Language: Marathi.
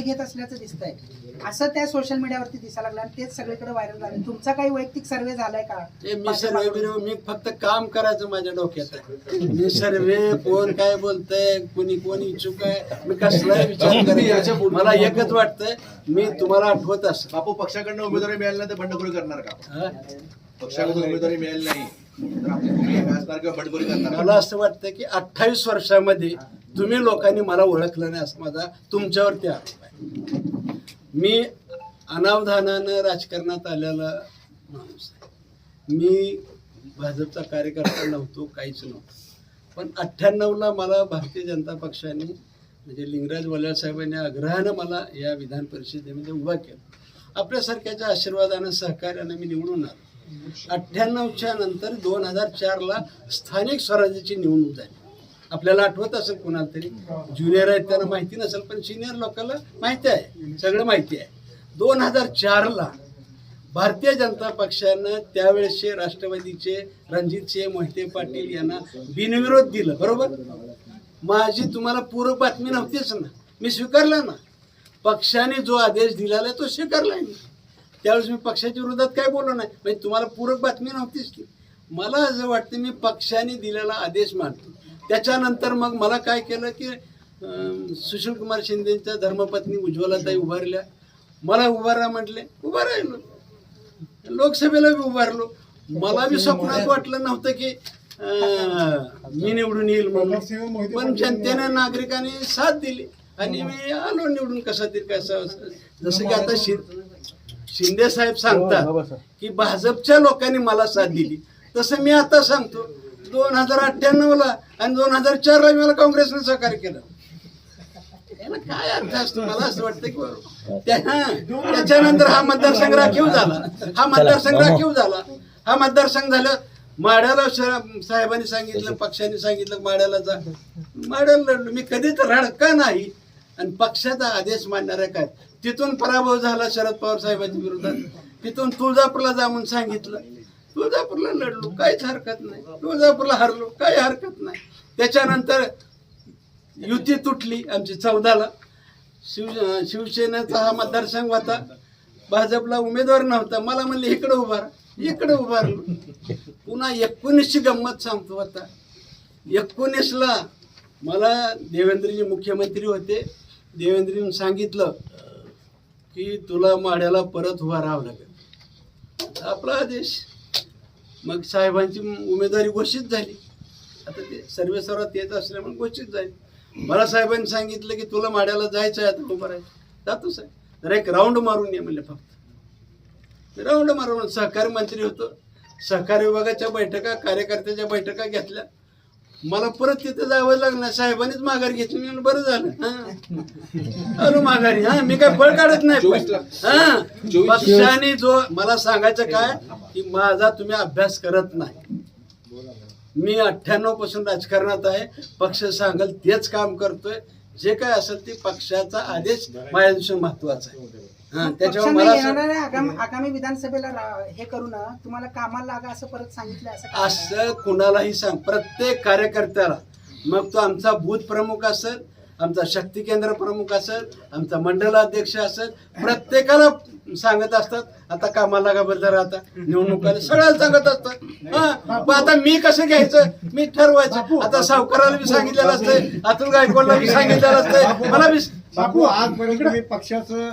घेत असल्याचं दिसतंय. असं त्या सोशल मीडियावरती दिसायला लागलं आणि तेच सगळीकडे व्हायरल झालं. तुमचा काही वैयक्तिक सर्वे झालाय का? ते मी सर्वे बिर्वे मी फक्त काम करायचं माझ्या डोक्यात आहे. मी सर्वे कोण काय बोलतंय कोणी कोण इच्छुक आहे मी कसलाही विचार करायचा मला एकच वाटतंय मी तुम्हाला आठवत असं बापू पक्षाकडनं उमेदवारी मिळाली नाही तर बंडखोरी करणार का? हा? पक्षाकडून उमेदवारी मिळाली नाही तर आपली भूमिका असणार किंवा बंडखोरी करणार मला असं वाटतं की अठ्ठावीस वर्षामध्ये तुम्ही लोकांनी मला ओळखलं नाही असं माझा तुमच्यावरती आरोप आहे. मी अनावधानानं राजकारणात आलेला माणूस आहे. मी भाजपचा कार्यकर्ता नव्हतो काहीच नव्हतो. पण अठ्ठ्याण्णवला मला भारतीय जनता पक्षाने म्हणजे लिंगराज वल्याळ साहेबांनी आग्रहानं मला या विधान परिषदेमध्ये उभा केलं. आपल्यासारख्याच्या आशीर्वादानं सहकार्यानं मी निवडून आलो. अठ्ठ्याण्णवच्या नंतर दोन हजार चारला स्थानिक स्वराज्याची निवडणूक झाली. आपल्याला आठवत असेल कोणाला तरी. ज्युनियर आहेत त्यांना माहिती नसेल पण सिनियर लोकांना माहिती आहे. सगळं माहिती आहे. दोन हजार चारला भारतीय जनता पक्षानं त्यावेळेसचे राष्ट्रवादीचे रणजितसिंह मोहिते पाटील यांना बिनविरोध दिलं बरोबर? माझी तुम्हाला पूरक बातमी नव्हतीच ना. मी स्वीकारला ना. पक्षाने जो आदेश दिलेला आहे तो स्वीकारलाय मी. त्यावेळेस मी पक्षाच्या विरोधात काय बोललो नाही. म्हणजे तुम्हाला पूरक बातमी नव्हतीच की मला असं वाटतं मी पक्षाने दिलेला आदेश मानतो. त्याच्यानंतर मग मला काय केलं की अं, सुशीलकुमार शिंदेच्या धर्मपत्नी उज्ज्वलाताई उभारल्या. मला उभारा म्हटले उभा राहिलो लोकसभेला बी उभारलो. मला बी स्वप्नात वाटलं नव्हतं की मी निवडून येईल म्हणून. पण जनतेने नागरिकांनी साथ दिली. आणि मी आलो निवडून कसा तरी कसं जसं की आता शि शिंदे साहेब सांगतात की भाजपच्या लोकांनी मला साथ दिली. तसं मी आता सांगतो. दोन हजार अठ्ठ्याण्णव ला आणि दोन हजार चार ला मला काँग्रेसने सहकार्य केलं. काय अर्थ असतो? मला असं वाटतं की त्याच्यानंतर हा मतदारसंघ राखीव झाला. हा मतदारसंघ राखीव झाला. हा मतदारसंघ झाला. माड्याला साहेबांनी सांगितलं पक्षाने सांगितलं माड्याला जा. माड्याला लढलो मी कधीच रडका नाही. आणि पक्षाचा आदेश मानणाऱ्या काय? तिथून पराभव झाला शरद पवार साहेबांच्या विरोधात. तिथून तुळजापूरला जा म्हणून सांगितलं. तुळजापूरला लढलो काहीच हरकत नाही. तुळजापूरला हरलो काही हरकत नाही. त्याच्यानंतर युती तुटली आमची चौदाला. शिव शिवसेनेचा हा मतदारसंघ होता. भाजपला उमेदवार नव्हता. मला म्हणले इकडे उभार इकडे उभारलो पुन्हा एकोणीसची गंमत सांगतो आता. एकोणीसला मला देवेंद्रजी मुख्यमंत्री होते. देवेंद्रजी सांगितलं की तुला माड्याला परत उभा राहावं लागेल. आपला आदेश मग साहेबांची उमेदवारी घोषित झाली. आता ते सर्वे सर्वात येत असल्यामुळे घोषित झाली. मला साहेबांनी सांगितलं की तुला माड्याला जायचं आहे आता उभं राहायचं. जातो साहेब. जरा एक राऊंड मारून ये म्हणले फक्त. राऊंड मारून. सहकारी मंत्री होतो. सहकारी विभागाच्या बैठका कार्यकर्त्याच्या बैठका घेतल्या. मला परत तिथे जावं लागलं साहेबांनीच माघार घेतली मी म्हणलं, बरं झालं. हा. आलो माघारी हा. मी काय फळ काढत नाही. हा. पक्षाने जो मला सांगायचं काय की माझा तुम्ही अभ्यास करत नाही. मी अठ्ठ्याण्णवपासून राजकारणात आहे. पक्ष सांगेल तेच काम करतोय. जे काय असेल ते पक्षाचा आदेश माझ्या महत्त्वाचा आहे. त्याच्यावर पक्षाने मला आगामी आगामी विधानसभेला रा- हे करू ना तुम्हाला कामाला लागा असं परत सांगितलं असं काय? असं कुणालाही सांग प्रत्येक कार्यकर्त्याला. मग तो आमचा बूथ प्रमुख असेल आमचा शक्ती केंद्र प्रमुख असेल आमचा मंडल अध्यक्ष असेल प्रत्येकाला सांगत असतात आता कामाला का बदल आता. निवडणुकाला सगळ्याला सांगत असतात. हा मग आता मी कसं घ्यायचं? मी ठरवायचं. आता सावकाराला बी सांगितलेलं असतंय अतुल गायकवाडला बी सांगितलेलं असतंय. मला बापू आजपर्यंत पक्षाचं